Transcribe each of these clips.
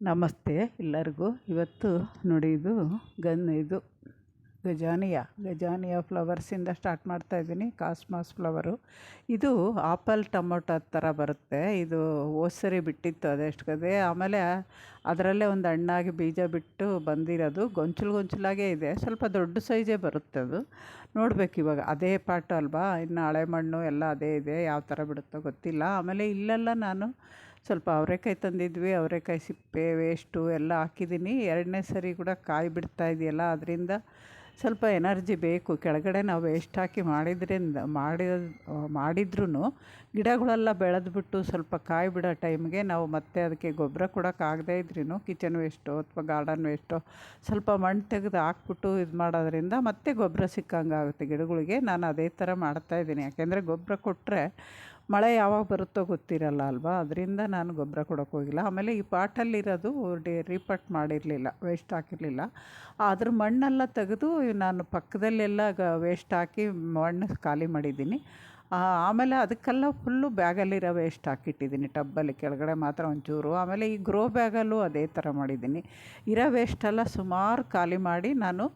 ನಮಸ್ತೆ ಎಲ್ಲರಿಗೂ. ಇವತ್ತು ನೋಡಿ ಇದು ಗನ್ ಇದು ಗಜಾನಿಯ. ಗಜಾನಿಯ ಫ್ಲವರ್ಸಿಂದ ಸ್ಟಾರ್ಟ್ ಮಾಡ್ತಾ ಇದ್ದೀನಿ. ಕಾಸ್ಮಾಸ್ ಫ್ಲವರು ಇದು ಆಪಲ್ ಟೊಮೊಟೊ ಥರ ಬರುತ್ತೆ. ಇದು ಓಸರಿ ಸರಿ ಬಿಟ್ಟಿತ್ತು ಅದೆಷ್ಟು ಕದೇ ಆಮೇಲೆ ಅದರಲ್ಲೇ ಒಂದು ಹಣ್ಣಾಗಿ ಬೀಜ ಬಿಟ್ಟು ಬಂದಿರೋದು. ಗೊಂಚಲು ಗೊಂಚಲಾಗೇ ಇದೆ. ಸ್ವಲ್ಪ ದೊಡ್ಡ ಸೈಜೇ ಬರುತ್ತೆ ಅದು. ನೋಡ್ಬೇಕು ಇವಾಗ. ಅದೇ ಪಾಟು ಅಲ್ವಾ? ಇನ್ನು ಹಳೆ ಮಣ್ಣು ಎಲ್ಲ ಅದೇ ಇದೆ. ಯಾವ ಥರ ಬಿಡುತ್ತೋ ಗೊತ್ತಿಲ್ಲ. ಆಮೇಲೆ ಇಲ್ಲೆಲ್ಲ ನಾನು ಸ್ವಲ್ಪ ಅವರೆಕಾಯಿ ತಂದಿದ್ವಿ, ಅವರೆಕಾಯಿ ಸಿಪ್ಪೆ ವೇಸ್ಟು ಎಲ್ಲ ಹಾಕಿದ್ದೀನಿ. ಎರಡನೇ ಸರಿ ಕೂಡ ಕಾಯಿ ಬಿಡ್ತಾ ಇದೆಯಲ್ಲ, ಅದರಿಂದ ಸ್ವಲ್ಪ ಎನರ್ಜಿ ಬೇಕು. ಕೆಳಗಡೆ ನಾವು ವೇಸ್ಟ್ ಹಾಕಿ ಮಾಡಿದ್ರಿಂದ ಮಾಡಿರೋ ಮಾಡಿದ್ರೂ ಗಿಡಗಳೆಲ್ಲ ಬೆಳೆದ್ಬಿಟ್ಟು ಸ್ವಲ್ಪ ಕಾಯಿ ಬಿಡೋ ಟೈಮ್ಗೆ ನಾವು ಮತ್ತೆ ಅದಕ್ಕೆ ಗೊಬ್ಬರ ಕೊಡೋಕ್ಕಾಗದೇ ಇದ್ರೂ ಕಿಚನ್ ವೇಸ್ಟು ಅಥವಾ ಗಾರ್ಡನ್ ವೇಸ್ಟು ಸ್ವಲ್ಪ ಮಣ್ಣು ತೆಗೆದು ಹಾಕ್ಬಿಟ್ಟು ಇದು ಮಾಡೋದ್ರಿಂದ ಮತ್ತೆ ಗೊಬ್ಬರ ಸಿಕ್ಕಂಗಾಗುತ್ತೆ. ಗಿಡಗಳಿಗೆ ನಾನು ಅದೇ ಥರ ಮಾಡ್ತಾಯಿದ್ದೀನಿ ಯಾಕೆಂದರೆ ಗೊಬ್ಬರ ಕೊಟ್ಟರೆ ಮಳೆ ಯಾವಾಗ ಬರುತ್ತೋ ಗೊತ್ತಿರಲ್ಲ ಅಲ್ವಾ? ಅದರಿಂದ ನಾನು ಗೊಬ್ಬರ ಕೊಡೋಕೆ ಹೋಗಿಲ್ಲ. ಆಮೇಲೆ ಈ ಪಾಟಲ್ಲಿರೋದು ಡಿ, ರೀಪಟ್ ಮಾಡಿರಲಿಲ್ಲ ವೇಸ್ಟ್ ಹಾಕಿರಲಿಲ್ಲ. ಅದ್ರ ಮಣ್ಣೆಲ್ಲ ತೆಗೆದು ನಾನು ಪಕ್ಕದಲ್ಲೆಲ್ಲ ಗ ವೇಸ್ಟ್ ಹಾಕಿ ಮಣ್ಣು ಖಾಲಿ ಮಾಡಿದ್ದೀನಿ. ಆಮೇಲೆ ಅದಕ್ಕೆಲ್ಲ ಫುಲ್ಲು ಬ್ಯಾಗಲ್ಲಿರೋ ವೇಸ್ಟ್ ಹಾಕಿಟ್ಟಿದ್ದೀನಿ. ಟಬ್ಬಲ್ಲಿ ಕೆಳಗಡೆ ಮಾತ್ರ ಒಂಚೂರು. ಆಮೇಲೆ ಈ ಗ್ರೋ ಬ್ಯಾಗಲ್ಲೂ ಅದೇ ಥರ ಮಾಡಿದ್ದೀನಿ. ಇರೋ ವೇಸ್ಟೆಲ್ಲ ಸುಮಾರು ಖಾಲಿ ಮಾಡಿ ನಾನು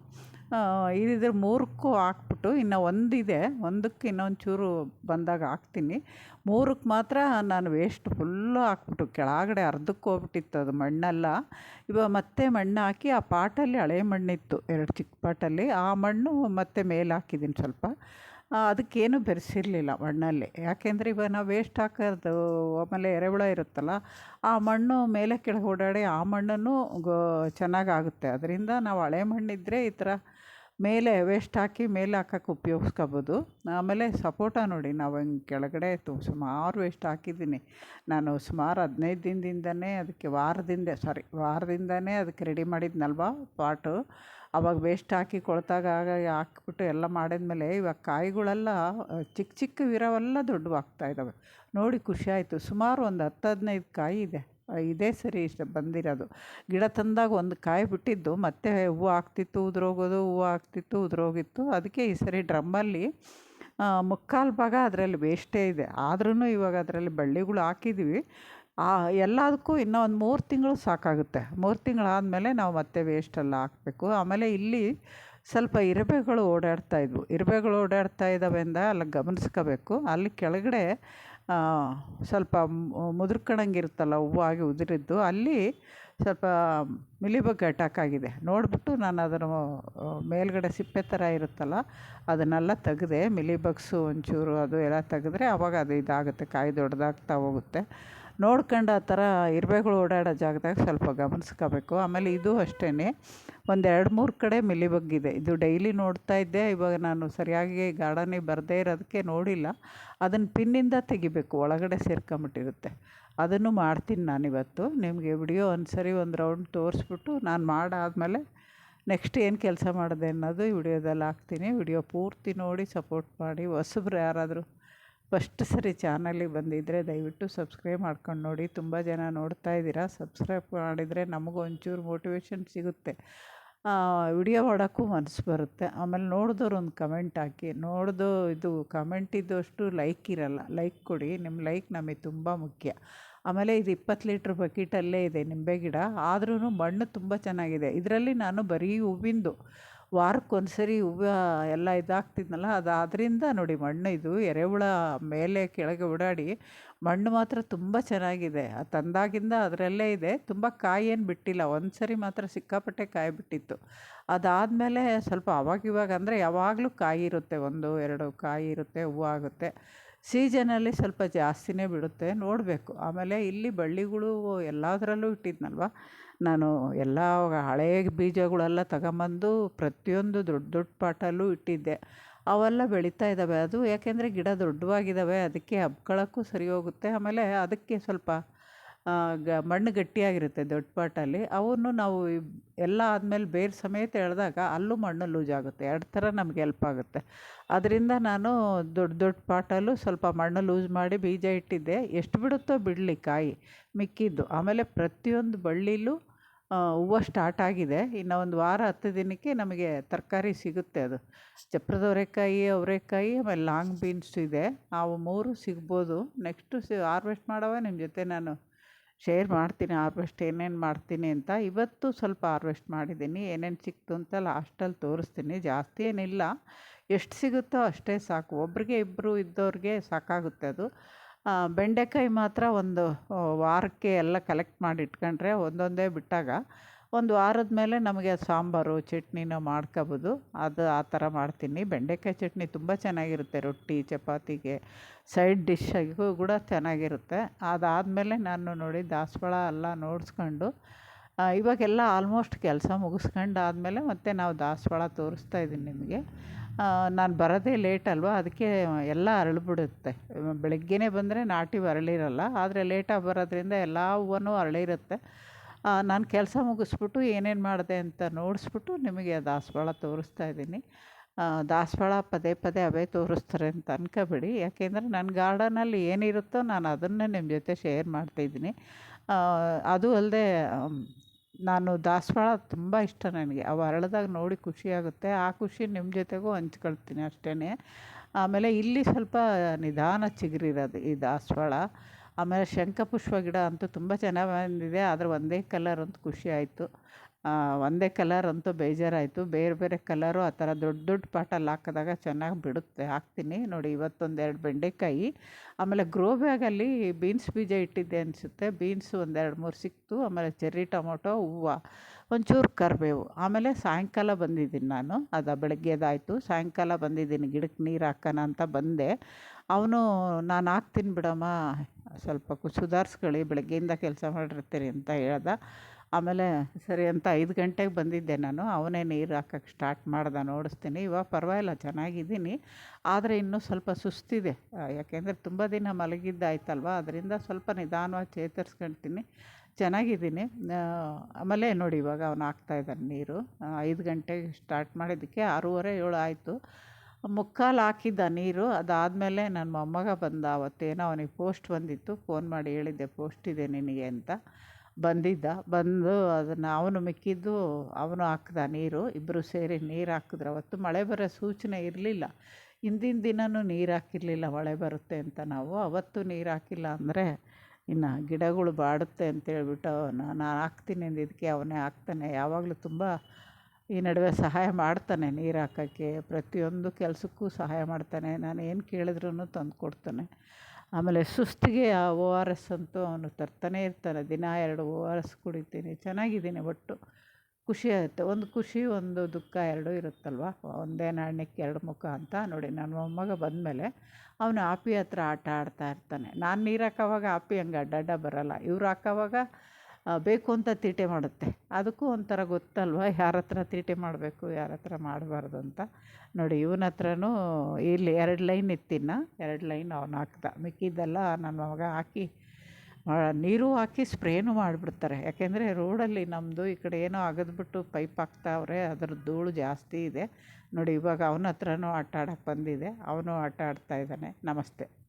ಇದ್ರ ಮೂರಕ್ಕೂ ಹಾಕ್ಬಿಟ್ಟು ಇನ್ನು ಒಂದಿದೆ, ಒಂದಕ್ಕೆ ಇನ್ನೊಂದು ಚೂರು ಬಂದಾಗ ಹಾಕ್ತೀನಿ. ಮೂರಕ್ಕೆ ಮಾತ್ರ ನಾನು ವೇಸ್ಟ್ ಫುಲ್ಲು ಹಾಕ್ಬಿಟ್ಟು, ಕೆಳಗಡೆ ಅರ್ಧಕ್ಕೆ ಹೋಗ್ಬಿಟ್ಟಿತ್ತು ಅದು ಮಣ್ಣೆಲ್ಲ. ಇವಾಗ ಮತ್ತೆ ಮಣ್ಣು ಹಾಕಿ ಆ ಪಾಟಲ್ಲಿ ಹಳೆ ಮಣ್ಣಿತ್ತು, ಎರಡು ಚಿಕ್ಕ ಪಾಟಲ್ಲಿ. ಆ ಮಣ್ಣು ಮತ್ತೆ ಮೇಲೆ ಹಾಕಿದ್ದೀನಿ ಸ್ವಲ್ಪ. ಅದಕ್ಕೇನು ಬೆರೆಸಿರ್ಲಿಲ್ಲ ಮಣ್ಣಲ್ಲಿ. ಯಾಕೆಂದರೆ ಇವಾಗ ನಾವು ವೇಸ್ಟ್ ಹಾಕೋದು, ಆಮೇಲೆ ಎರೆಹುಳ ಇರುತ್ತಲ್ಲ, ಆ ಮಣ್ಣು ಮೇಲೆ ಕೆಳಗೆ ಓಡಾಡಿ ಆ ಮಣ್ಣನ್ನು ಗೋ ಚೆನ್ನಾಗಾಗುತ್ತೆ ಅದರಿಂದ ನಾವು ಹಳೆ ಮಣ್ಣಿದ್ದರೆ ಈ ಥರ ಮೇಲೆ ವೇಸ್ಟ್ ಹಾಕಿ ಮೇಲೆ ಹಾಕಕ್ಕೆ ಉಪಯೋಗಿಸ್ಕೋಬೋದು. ಆಮೇಲೆ ಸಪೋಟ ನೋಡಿ, ನಾವು ಹಿಂಗೆ ಕೆಳಗಡೆ ತು, ಸುಮಾರು ವೇಸ್ಟ್ ಹಾಕಿದ್ದೀನಿ. ನಾನು ಸುಮಾರು ಹದಿನೈದು ದಿನದಿಂದನೇ ಅದಕ್ಕೆ ವಾರದಿಂದ ಸಾರಿ ವಾರದಿಂದನೇ ಅದಕ್ಕೆ ರೆಡಿ ಮಾಡಿದ್ನಲ್ವ ಪಾಟು ಅವಾಗ ವೇಸ್ಟ್ ಹಾಕಿ ಕೊಳ್ತಾಗ ಹಾಕಿಬಿಟ್ಟು ಎಲ್ಲ ಮಾಡಿದ್ಮೇಲೆ ಇವಾಗ ಕಾಯಿಗಳೆಲ್ಲ, ಚಿಕ್ಕ ಚಿಕ್ಕ ವಿರವೆಲ್ಲ ದೊಡ್ಡವಾಗ್ತಾ ಆಗ್ತಾಯಿದ್ದಾವೆ ನೋಡಿ ಖುಷಿ ಆಯಿತು. ಸುಮಾರು ಒಂದು ಹತ್ತು ಹದಿನೈದು ಕಾಯಿ ಇದೆ. ಇದೇ ಸರಿ ಇಷ್ಟು ಬಂದಿರೋದು. ಗಿಡ ತಂದಾಗ ಒಂದು ಕಾಯಿ ಬಿಟ್ಟಿದ್ದು, ಮತ್ತೆ ಹೂವು ಆಗ್ತಿತ್ತು, ಉದುರೋಗೋದು, ಹೂವು ಆಗ್ತಿತ್ತು, ಉದುರೋಗಿತ್ತು. ಅದಕ್ಕೆ ಈ ಸರಿ ಡ್ರಮ್ಮಲ್ಲಿ ಮುಕ್ಕಾಲು ಭಾಗ ಅದರಲ್ಲಿ ವೇಸ್ಟೇ ಇದೆ. ಆದ್ರೂ ಇವಾಗ ಅದರಲ್ಲಿ ಬಳ್ಳಿಗಳು ಹಾಕಿದ್ವಿ. ಆ, ಎಲ್ಲದಕ್ಕೂ ಇನ್ನೂ ಒಂದು ಮೂರು ತಿಂಗಳು ಸಾಕಾಗುತ್ತೆ. ಮೂರು ತಿಂಗಳಾದಮೇಲೆ ನಾವು ಮತ್ತೆ ವೇಸ್ಟೆಲ್ಲ ಹಾಕಬೇಕು. ಆಮೇಲೆ ಇಲ್ಲಿ ಸ್ವಲ್ಪ ಇರುವೆಗಳು ಓಡಾಡ್ತಾ ಇದ್ವು. ಇರುವೆಗಳು ಓಡಾಡ್ತಾ ಇದ್ದಾವೆ ಅಂದ ಅಲ್ಲಿ ಗಮನಿಸ್ಕೋಬೇಕು. ಅಲ್ಲಿ ಕೆಳಗಡೆ ಸ್ವಲ್ಪ ಮುದುರ್ಕಣಂಗಿರುತ್ತಲ್ಲ, ಹೂವು ಆಗಿ ಉದುರಿದ್ದು, ಅಲ್ಲಿ ಸ್ವಲ್ಪ ಮಿಲಿಬಗ್ ಅಟ್ಯಾಕ್ ಆಗಿದೆ. ನೋಡಿಬಿಟ್ಟು ನಾನು ಅದನ್ನು ಮೇಲ್ಗಡೆ ಸಿಪ್ಪೆ ಥರ ಇರುತ್ತಲ್ಲ, ಅದನ್ನೆಲ್ಲ ತೆಗೆದೆ, ಮಿಲಿಬಗ್ಸು ಒಂಚೂರು ಅದು ಎಲ್ಲ ತೆಗೆದ್ರೆ ಅವಾಗ ಅದು ಇದಾಗುತ್ತೆ, ಕಾಯಿ ದೊಡ್ಡದಾಗ್ತಾ ಹೋಗುತ್ತೆ. ನೋಡ್ಕೊಂಡು ಆ ಥರ ಇರುವೆಗಳು ಓಡಾಡೋ ಜಾಗದಾಗ ಸ್ವಲ್ಪ ಗಮನಿಸ್ಕೋಬೇಕು. ಆಮೇಲೆ ಇದು ಅಷ್ಟೇ ಒಂದು ಎರಡು ಮೂರು ಕಡೆ ಮಿಲಿಬಗ್ಗಿದೆ. ಇದು ಡೈಲಿ ನೋಡ್ತಾ ಇದ್ದೆ. ಇವಾಗ ನಾನು ಸರಿಯಾಗಿ ಗಾರ್ಡನಿಗೆ ಬರದೇ ಇರೋದಕ್ಕೆ ನೋಡಿಲ್ಲ. ಅದನ್ನು ಪಿನ್ನಿಂದ ತೆಗಿಬೇಕು. ಒಳಗಡೆ ಸೇರ್ಕೊಂಬಿಟ್ಟಿರುತ್ತೆ. ಅದನ್ನು ಮಾಡ್ತೀನಿ ನಾನಿವತ್ತು. ನಿಮಗೆ ವಿಡಿಯೋ ಒಂದು ಸರಿ ಒಂದು ರೌಂಡ್ ತೋರಿಸ್ಬಿಟ್ಟು ನಾನು ಮಾಡಾದಮೇಲೆ ನೆಕ್ಸ್ಟ್ ಏನು ಕೆಲಸ ಮಾಡಿದೆ ಅನ್ನೋದು ವಿಡಿಯೋದಲ್ಲಿ ಹಾಕ್ತೀನಿ. ವಿಡಿಯೋ ಪೂರ್ತಿ ನೋಡಿ, ಸಪೋರ್ಟ್ ಮಾಡಿ. ಹೊಸಬ್ರು ಯಾರಾದರೂ ಫಸ್ಟ್ ಸರಿ ಚಾನಲಿಗೆ ಬಂದಿದ್ದರೆ ದಯವಿಟ್ಟು ಸಬ್ಸ್ಕ್ರೈಬ್ ಮಾಡ್ಕೊಂಡು ನೋಡಿ. ತುಂಬ ಜನ ನೋಡ್ತಾ ಇದ್ದೀರಾ, ಸಬ್ಸ್ಕ್ರೈಬ್ ಮಾಡಿದರೆ ನಮಗೂ ಒಂಚೂರು ಮೋಟಿವೇಶನ್ ಸಿಗುತ್ತೆ. ವಿಡಿಯೋ ಮಾಡೋಕ್ಕೂ ಮನಸ್ಸು ಬರುತ್ತೆ. ಆಮೇಲೆ ನೋಡಿದವ್ರು ಒಂದು ಕಮೆಂಟ್ ಹಾಕಿ. ನೋಡ್ದು ಇದು ಕಮೆಂಟ್ ಇದ್ದಷ್ಟು ಲೈಕ್ ಇರಲ್ಲ. ಲೈಕ್ ಕೊಡಿ. ನಿಮ್ಮ ಲೈಕ್ ನಮಗೆ ತುಂಬ ಮುಖ್ಯ. ಆಮೇಲೆ ಇದು ಇಪ್ಪತ್ತು ಲೀಟ್ರ್ ಬಕೆಟಲ್ಲೇ ಇದೆ ನಿಂಬೆ ಗಿಡ. ಆದ್ರೂ ಮಣ್ಣು ತುಂಬ ಚೆನ್ನಾಗಿದೆ. ಇದರಲ್ಲಿ ನಾನು ಬರೀ ಹೂವಿಂದು. ವಾರಕ್ಕೆ ಒಂದು ಸರಿ ಹೂವು ಎಲ್ಲ ಇದಾಗ್ತಿದ್ನಲ್ಲ, ಅದು ಅದರಿಂದ ನೋಡಿ ಮಣ್ಣು ಇದು ಎರೆಹುಳ ಮೇಲೆ ಕೆಳಗೆ ಓಡಾಡಿ ಮಣ್ಣು ಮಾತ್ರ ತುಂಬ ಚೆನ್ನಾಗಿದೆ. ತಂದಾಗಿಂದ ಅದರಲ್ಲೇ ಇದೆ. ತುಂಬ ಕಾಯಿ ಏನು ಬಿಟ್ಟಿಲ್ಲ. ಒಂದು ಸರಿ ಮಾತ್ರ ಸಿಕ್ಕಾಪಟ್ಟೆ ಕಾಯಿ ಬಿಟ್ಟಿತ್ತು. ಅದಾದಮೇಲೆ ಸ್ವಲ್ಪ ಅವಾಗಿವಾಗ ಅಂದರೆ ಯಾವಾಗಲೂ ಕಾಯಿ ಇರುತ್ತೆ. ಒಂದು, ಎರಡು ಕಾಯಿ ಇರುತ್ತೆ, ಹೂವು ಆಗುತ್ತೆ. ಸೀಸನಲ್ಲಿ ಸ್ವಲ್ಪ ಜಾಸ್ತಿನೇ ಬಿಡುತ್ತೆ. ನೋಡಬೇಕು. ಆಮೇಲೆ ಇಲ್ಲಿ ಬಳ್ಳಿಗಳು ಎಲ್ಲದರಲ್ಲೂ ಇಟ್ಟಿದ್ನಲ್ವ? ನಾನು ಎಲ್ಲ ಹಳೇ ಬೀಜಗಳೆಲ್ಲ ತಗೊಂಬಂದು ಪ್ರತಿಯೊಂದು ದೊಡ್ಡ ದೊಡ್ಡ ಪಾಟಲ್ಲೂ ಇಟ್ಟಿದ್ದೆ. ಅವೆಲ್ಲ ಬೆಳೀತಾ ಇದ್ದಾವೆ. ಅದು ಯಾಕೆಂದರೆ ಗಿಡ ದೊಡ್ಡವಾಗಿದ್ದಾವೆ. ಅದಕ್ಕೆ ಹಬ್ಕೊಳ್ಳೋಕ್ಕೂ ಸರಿ ಹೋಗುತ್ತೆ. ಆಮೇಲೆ ಅದಕ್ಕೆ ಸ್ವಲ್ಪ ಗ, ಮಣ್ಣು ಗಟ್ಟಿಯಾಗಿರುತ್ತೆ ದೊಡ್ಡ ಪಾಟಲ್ಲಿ. ಅವನ್ನು ನಾವು ಎಲ್ಲ ಆದಮೇಲೆ ಬೇರೆ ಸಮೇತ ಎಳೆದಾಗ ಅಲ್ಲೂ ಮಣ್ಣು ಲೂಸ್ ಆಗುತ್ತೆ. ಎರಡು ಥರ ನಮ್ಗೆ ಎಲ್ಪ್ ಆಗುತ್ತೆ. ಅದರಿಂದ ನಾನು ದೊಡ್ಡ ದೊಡ್ಡ ಪಾಟಲ್ಲೂ ಸ್ವಲ್ಪ ಮಣ್ಣು ಲೂಸ್ ಮಾಡಿ ಬೀಜ ಇಟ್ಟಿದ್ದೆ. ಎಷ್ಟು ಬಿಡುತ್ತೋ ಬಿಡಲಿ ಕಾಯಿ ಮಿಕ್ಕಿದ್ದು. ಆಮೇಲೆ ಪ್ರತಿಯೊಂದು ಬಳ್ಳಿಲೂ ಹೂವು ಸ್ಟಾರ್ಟ್ ಆಗಿದೆ. ಇನ್ನು ಒಂದು ವಾರ ಹತ್ತು ದಿನಕ್ಕೆ ನಮಗೆ ತರಕಾರಿ ಸಿಗುತ್ತೆ ಅದು. ಚಪ್ರದ ಅವರೆಕಾಯಿ ಅವರೆಕಾಯಿ, ಆಮೇಲೆ ಲಾಂಗ್ ಬೀನ್ಸ್ ಇದೆ. ಅವು ಮೂರು ಸಿಗ್ಬೋದು. ನೆಕ್ಸ್ಟು ಸಿ ಹಾರ್ವೆಸ್ಟ್ ಮಾಡೋವ ನಿಮ್ಮ ಜೊತೆ ನಾನು ಶೇರ್ ಮಾಡ್ತೀನಿ, ಹಾರ್ವೆಸ್ಟ್ ಏನೇನು ಮಾಡ್ತೀನಿ ಅಂತ ಇವತ್ತು ಸ್ವಲ್ಪ ಹಾರ್ವೆಸ್ಟ್ ಮಾಡಿದ್ದೀನಿ. ಏನೇನು ಸಿಕ್ತು ಅಂತ ಲಾಸ್ಟಲ್ಲಿ ತೋರಿಸ್ತೀನಿ. ಜಾಸ್ತಿ ಏನಿಲ್ಲ. ಎಷ್ಟು ಸಿಗುತ್ತೋ ಅಷ್ಟೇ ಸಾಕು. ಒಬ್ರಿಗೆ ಇಬ್ಬರು ಇದ್ದವ್ರಿಗೆ ಸಾಕಾಗುತ್ತೆ ಅದು. ಬೆಂಡೆಕಾಯಿ ಮಾತ್ರ ಒಂದು ವಾರಕ್ಕೆ ಎಲ್ಲ ಕಲೆಕ್ಟ್ ಮಾಡಿ ಇಟ್ಕೊಂಡ್ರೆ ಒಂದೊಂದೇ ಬಿಟ್ಟಾಗ ಒಂದು ವಾರದ ಮೇಲೆ ನಮಗೆ ಸಾಂಬಾರು, ಚಟ್ನಿನ ಮಾಡ್ಕೋಬೋದು. ಅದು ಆ ಥರ ಮಾಡ್ತೀನಿ. ಬೆಂಡೆಕಾಯಿ ಚಟ್ನಿ ತುಂಬ ಚೆನ್ನಾಗಿರುತ್ತೆ, ರೊಟ್ಟಿ, ಚಪಾತಿಗೆ. ಸೈಡ್ ಡಿಶ್ಶಾಗೂ ಕೂಡ ಚೆನ್ನಾಗಿರುತ್ತೆ. ಅದಾದಮೇಲೆ ನಾನು ನೋಡಿ ದಾಸವಾಳ ಎಲ್ಲ ನೋಡಿಸ್ಕೊಂಡು ಇವಾಗೆಲ್ಲ ಆಲ್ಮೋಸ್ಟ್ ಕೆಲಸ ಮುಗಿಸ್ಕೊಂಡು ಆದಮೇಲೆ ಮತ್ತೆ ನಾವು ದಾಸವಾಳ ತೋರಿಸ್ತಾ ಇದ್ದೀನಿ ನಿಮಗೆ. ನಾನು ಬರೋದೇ ಲೇಟ್ ಅಲ್ವಾ? ಅದಕ್ಕೆ ಎಲ್ಲ ಅರಳಿಬಿಡುತ್ತೆ. ಬೆಳಗ್ಗೆನೇ ಬಂದರೆ ನಾಟಿ ಅರಳಿರಲ್ಲ. ಆದರೆ ಲೇಟಾಗಿ ಬರೋದ್ರಿಂದ ಎಲ್ಲ ಹೂವನ್ನು ಅರಳಿರುತ್ತೆ. ನಾನು ಕೆಲಸ ಮುಗಿಸ್ಬಿಟ್ಟು ಏನೇನು ಮಾಡಿದೆ ಅಂತ ನೋಡಿಸ್ಬಿಟ್ಟು ನಿಮಗೆ ದಾಸವಾಳ ತೋರಿಸ್ತಾ ಇದ್ದೀನಿ. ದಾಸವಾಳ ಪದೇ ಪದೇ ಅವೇ ತೋರಿಸ್ತಾರೆ ಅಂತ ಅನ್ಕೋಬೇಡಿ. ಯಾಕೆಂದರೆ ನನ್ನ ಗಾರ್ಡನಲ್ಲಿ ಏನಿರುತ್ತೋ ನಾನು ಅದನ್ನೇ ನಿಮ್ಮ ಜೊತೆ ಶೇರ್ ಮಾಡ್ತಾಯಿದ್ದೀನಿ ಅದು ಅಲ್ಲದೆ ನಾನು ದಾಸವಾಳ ತುಂಬ ಇಷ್ಟ ನನಗೆ. ಅವು ಅರಳಿದಾಗ ನೋಡಿ ಖುಷಿಯಾಗುತ್ತೆ ಆ ಖುಷಿ ನಿಮ್ಮ ಜೊತೆಗೂ ಹಂಚ್ಕೊಳ್ತೀನಿ ಅಷ್ಟೇ ಆಮೇಲೆ ಇಲ್ಲಿ ಸ್ವಲ್ಪ ನಿಧಾನ ಚಿಗುರಿರೋದು ಈ ದಾಸವಾಳ. ಆಮೇಲೆ ಶಂಖಪುಷ್ಪ ಗಿಡ ಅಂತೂ ತುಂಬ ಚೆನ್ನಾಗಿ ಬಂದಿದೆ. ಆದರೆ ಒಂದೇ ಕಲರ್ ಅಂತೂ ಖುಷಿ ಆಯಿತು. ಒಂದೇ ಕಲರ್ ಅಂತೂ ಬೇಜಾರಾಯಿತು. ಬೇರೆ ಬೇರೆ ಕಲರು ಆ ಥರ ದೊಡ್ಡ ದೊಡ್ಡ ಪಾಟಲ್ಲಿ ಹಾಕಿದಾಗ ಚೆನ್ನಾಗಿ ಬಿಡುತ್ತೆ. ಹಾಕ್ತೀನಿ. ನೋಡಿ ಇವತ್ತೊಂದೆರಡು ಬೆಂಡೆಕಾಯಿ. ಆಮೇಲೆ ಗ್ರೋ ಬ್ಯಾಗಲ್ಲಿ ಬೀನ್ಸ್ ಬೀಜ ಇಟ್ಟಿದ್ದೆ ಅನಿಸುತ್ತೆ. ಬೀನ್ಸ್ ಒಂದೆರಡು ಮೂರು ಸಿಕ್ತು. ಆಮೇಲೆ ಚೆರ್ರಿ ಟೊಮೊಟೊ ಹೂವು, ಒಂಚೂರು ಕರಿಬೇವು. ಆಮೇಲೆ ಸಾಯಂಕಾಲ ಬಂದಿದ್ದೀನಿ ನಾನು. ಅದು ಬೆಳಗ್ಗೆದಾಯಿತು. ಸಾಯಂಕಾಲ ಬಂದಿದ್ದೀನಿ. ಗಿಡಕ್ಕೆ ನೀರು ಹಾಕೋಣ ಅಂತ ಬಂದೆ. ಅವನು, ನಾನು ಹಾಕ್ತೀನಿ ಬಿಡಮ್ಮ. ಸ್ವಲ್ಪ ಸುಧಾರಿಸ್ಕೊಳ್ಳಿ, ಬೆಳಗ್ಗೆಯಿಂದ ಕೆಲಸ ಮಾಡಿರ್ತೀರಿ ಅಂತ ಹೇಳ್ದ. ಆಮೇಲೆ ಸರಿ ಅಂತ ಐದು ಗಂಟೆಗೆ ಬಂದಿದ್ದೆ ನಾನು. ಅವನೇ ನೀರು ಹಾಕೋಕ್ಕೆ ಸ್ಟಾರ್ಟ್ ಮಾಡ್ದೆ, ನೋಡಿಸ್ತೀನಿ. ಇವಾಗ ಪರವಾಗಿಲ್ಲ, ಚೆನ್ನಾಗಿದ್ದೀನಿ. ಆದರೆ ಇನ್ನೂ ಸ್ವಲ್ಪ ಸುಸ್ತಿದೆ. ಯಾಕೆಂದರೆ ತುಂಬ ದಿನ ಮಲಗಿದ್ದಾಯ್ತಲ್ವ ಅದರಿಂದ ಸ್ವಲ್ಪ ನಿಧಾನವಾಗಿ ಚೇತರಿಸ್ಕೊಳ್ತೀನಿ ಚೆನ್ನಾಗಿದ್ದೀನಿ. ಆಮೇಲೆ ನೋಡಿ ಇವಾಗ ಅವನು ಹಾಕ್ತಾಯಿದ್ದಾನೆ ನೀರು. ಐದು ಗಂಟೆಗೆ ಸ್ಟಾರ್ಟ್ ಮಾಡಿದ್ದಕ್ಕೆ ಆರೂವರೆ ಏಳು ಆಯಿತು. ಮುಕ್ಕಾಲು ಹಾಕಿದ್ದ ನೀರು, ಅದಾದಮೇಲೆ ನನ್ನ ಮೊಮ್ಮಗ ಬಂದ ಅವತ್ತೇನೋ ಅವನಿಗೆ ಪೋಸ್ಟ್ ಬಂದಿತ್ತು. ಫೋನ್ ಮಾಡಿ ಹೇಳಿದ್ದೆ, ಪೋಸ್ಟ್ ಇದೆ ನಿನಗೆ ಅಂತ ಬಂದಿದ್ದ. ಬಂದು ಅದನ್ನು ಅವನು ಮಿಕ್ಕಿದ್ದು, ಅವನು ಹಾಕ್ದ ನೀರು ಇಬ್ಬರು ಸೇರಿ ನೀರು ಹಾಕಿದ್ರು. ಅವತ್ತು ಮಳೆ ಬರೋ ಸೂಚನೆ ಇರಲಿಲ್ಲ. ಹಿಂದಿನ ದಿನವೂ ನೀರು ಹಾಕಿರಲಿಲ್ಲ, ಮಳೆ ಬರುತ್ತೆ ಅಂತ ನಾವು. ಅವತ್ತು ನೀರು ಹಾಕಿಲ್ಲ ಅಂದರೆ ಇನ್ನು ಗಿಡಗಳು ಬಾಡುತ್ತೆ ಅಂತೇಳ್ಬಿಟ್ಟು ನಾನು ಹಾಕ್ತೀನಿ ಅಂದಿದ್ದಕ್ಕೆ ಅವನೇ ಹಾಕ್ತಾನೆ. ಯಾವಾಗಲೂ ತುಂಬ ಈ ನಡುವೆ ಸಹಾಯ ಮಾಡ್ತಾನೆ ನೀರು ಹಾಕೋಕ್ಕೆ. ಪ್ರತಿಯೊಂದು ಕೆಲಸಕ್ಕೂ ಸಹಾಯ ಮಾಡ್ತಾನೆ. ನಾನು ಏನು ಕೇಳಿದ್ರೂ ತಂದು ಕೊಡ್ತಾನೆ. ಆಮೇಲೆ ಸುಸ್ತಿಗೆ ಆ ಓ ಆರ್ ಎಸ್ ಅಂತೂ ಅವನು ತರ್ತಾನೆ ಇರ್ತಾನೆ. ದಿನ ಎರಡು ಓ ಆರ್ ಎಸ್ ಕುಡಿತೀನಿ. ಚೆನ್ನಾಗಿದ್ದೀನಿ ಒಟ್ಟು. ಖುಷಿ ಆಗುತ್ತೆ. ಒಂದು ಖುಷಿ, ಒಂದು ದುಃಖ ಎರಡೂ ಇರುತ್ತಲ್ವ? ಒಂದೇ ನಾಣ್ಯಕ್ಕೆ ಎರಡು ಮುಖ ಅಂತ. ನೋಡಿ ನನ್ನ ಮೊಮ್ಮಗ ಬಂದಮೇಲೆ ಅವನು ಆಪಿ ಹತ್ರ ಆಟ ಆಡ್ತಾ ಇರ್ತಾನೆ. ನಾನು ನೀರು ಹಾಕೋವಾಗ ಆಪಿ ಹಂಗೆ ಅಡ್ಡಡ್ಡ ಬರೋಲ್ಲ. ಇವ್ರು ಹಾಕೋವಾಗ ಬೇಕು ಅಂತ ತೀಟೆ ಮಾಡುತ್ತೆ. ಅದಕ್ಕೂ ಒಂಥರ ಗೊತ್ತಲ್ವ? ಯಾರ ಹತ್ರ ತೀಟೆ ಮಾಡಬೇಕು, ಯಾರ ಹತ್ರ ಮಾಡಬಾರ್ದು ಅಂತ. ನೋಡಿ, ಇವನ ಹತ್ರನೂ ಇಲ್ಲಿ ಎರಡು ಲೈನ್ ಇತ್ತಿನ್ನ. ಎರಡು ಲೈನ್ ಅವನು ಹಾಕ್ದ. ಮಿಕ್ಕಿದ್ದೆಲ್ಲ ನನ್ನ ಮಗ ಹಾಕಿ ನೀರು ಹಾಕಿ ಸ್ಪ್ರೇನೂ ಮಾಡಿಬಿಡ್ತಾರೆ. ಯಾಕೆಂದರೆ ರೋಡಲ್ಲಿ ನಮ್ಮದು ಈ ಕಡೆ ಏನೋ ಅಗದ್ಬಿಟ್ಟು ಪೈಪ್ ಹಾಕ್ತಾವ್ರೆ, ಅದ್ರ ಧೂಳು ಜಾಸ್ತಿ ಇದೆ. ನೋಡಿ, ಇವಾಗ ಅವನ ಹತ್ರನೂ ಆಟ ಆಡೋಕ್ಕೆ ಬಂದಿದೆ. ಅವನು ಆಟ ಆಡ್ತಾ ಇದ್ದಾನೆ. ನಮಸ್ತೆ.